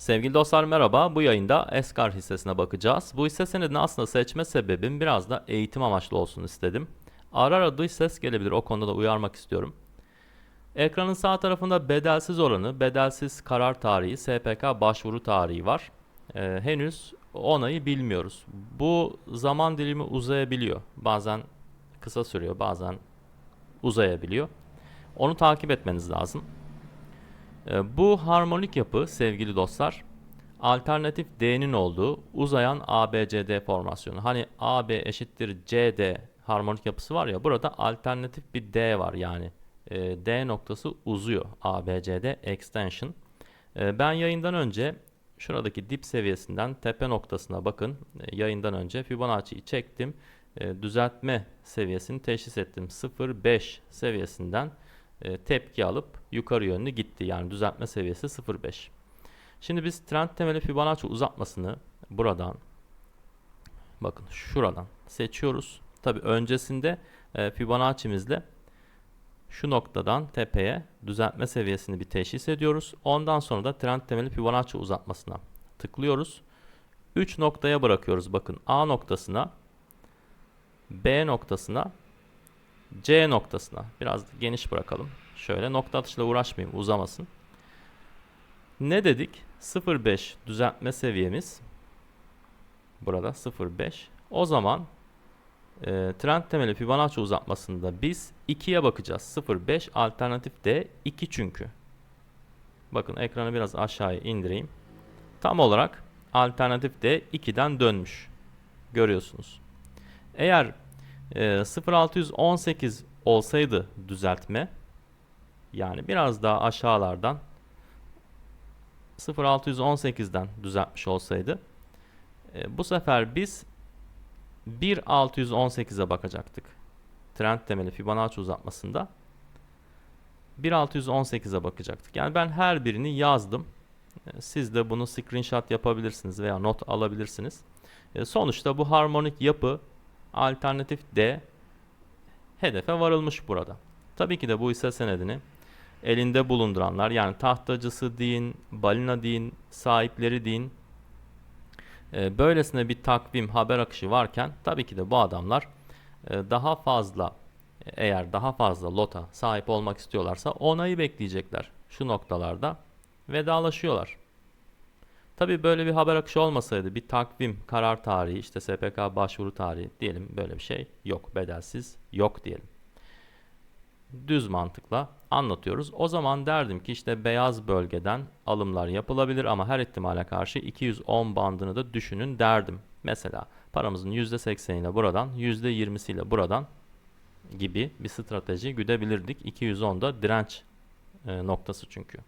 Sevgili dostlar merhaba. Bu yayında Eskar hissesine bakacağız. Bu hisse senedini aslında seçme sebebim biraz da eğitim amaçlı olsun istedim. Ara ara dış ses gelebilir o konuda da uyarmak istiyorum. Ekranın sağ tarafında bedelsiz oranı, bedelsiz karar tarihi, SPK başvuru tarihi var. Ee, henüz onayı bilmiyoruz. Bu zaman dilimi uzayabiliyor. Bazen kısa sürüyor, bazen uzayabiliyor. Onu takip etmeniz lazım. Ee, Bu harmonik yapı sevgili dostlar alternatif D'nin olduğu uzayan ABCD formasyonu. Hani AB eşittir CD harmonik yapısı var ya burada alternatif bir D var yani. Ee, D noktası uzuyor ABCD extension. Ee, Ben yayından önce şuradaki dip seviyesinden tepe noktasına bakın. Yayından önce Fibonacci'yi çektim. Düzeltme seviyesini teşhis ettim. 0.5 seviyesinden e, tepki alıp yukarı yönlü gitti. Yani düzeltme seviyesi 0.5. Şimdi biz trend temeli Fibonacci uzatmasını buradan bakın şuradan seçiyoruz. Tabi öncesinde e, Fibonacci'mizle şu noktadan tepeye düzeltme seviyesini bir teşhis ediyoruz. Ondan sonra da trend temeli Fibonacci uzatmasına tıklıyoruz. 3 noktaya bırakıyoruz. Bakın A noktasına, B noktasına, C noktasına biraz geniş bırakalım. Şöyle nokta atışla uğraşmayayım uzamasın. Ne dedik? 0.5 düzeltme seviyemiz. Burada 0.5. O zaman e, trend temeli Fibonacci uzatmasında biz 2'ye bakacağız. 0.5 alternatif D 2 çünkü. Bakın ekranı biraz aşağıya indireyim. Tam olarak alternatif D 2'den dönmüş. Görüyorsunuz. Eğer e, 0618 olsaydı düzeltme yani biraz daha aşağılardan 0618'den düzeltmiş olsaydı e, bu sefer biz 1618'e bakacaktık. Trend temeli Fibonacci uzatmasında 1618'e bakacaktık. Yani ben her birini yazdım. E, Siz de bunu screenshot yapabilirsiniz veya not alabilirsiniz. E, Sonuçta bu harmonik yapı alternatif D hedefe varılmış burada. Tabii ki de bu hisse senedini elinde bulunduranlar yani tahtacısı deyin, balina deyin, sahipleri deyin e, böylesine bir takvim haber akışı varken tabii ki de bu adamlar e, daha fazla eğer daha fazla lota sahip olmak istiyorlarsa onayı bekleyecekler. Şu noktalarda vedalaşıyorlar. Tabii böyle bir haber akışı olmasaydı bir takvim, karar tarihi, işte SPK başvuru tarihi diyelim böyle bir şey yok. Bedelsiz yok diyelim. Düz mantıkla anlatıyoruz. O zaman derdim ki işte beyaz bölgeden alımlar yapılabilir ama her ihtimale karşı 210 bandını da düşünün derdim. Mesela paramızın %80'iyle buradan, %20'siyle buradan gibi bir strateji güdebilirdik. 210'da direnç e, noktası çünkü.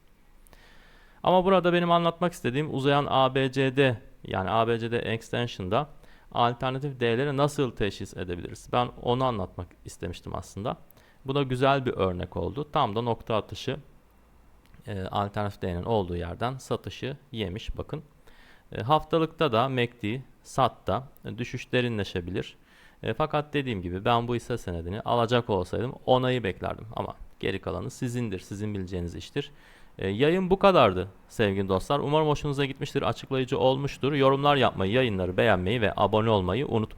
Ama burada benim anlatmak istediğim uzayan ABCD yani ABCD extension'da alternatif değerleri nasıl teşhis edebiliriz? Ben onu anlatmak istemiştim aslında. Bu da güzel bir örnek oldu. Tam da nokta atışı e, alternatif değerin olduğu yerden satışı yemiş bakın. E, haftalıkta da MACD, SAT'ta e, düşüş derinleşebilir. E, fakat dediğim gibi ben bu hisse senedini alacak olsaydım onayı beklerdim. Ama geri kalanı sizindir, sizin bileceğiniz iştir. E, yayın bu kadardı sevgili dostlar. Umarım hoşunuza gitmiştir, açıklayıcı olmuştur. Yorumlar yapmayı, yayınları beğenmeyi ve abone olmayı unutmayın.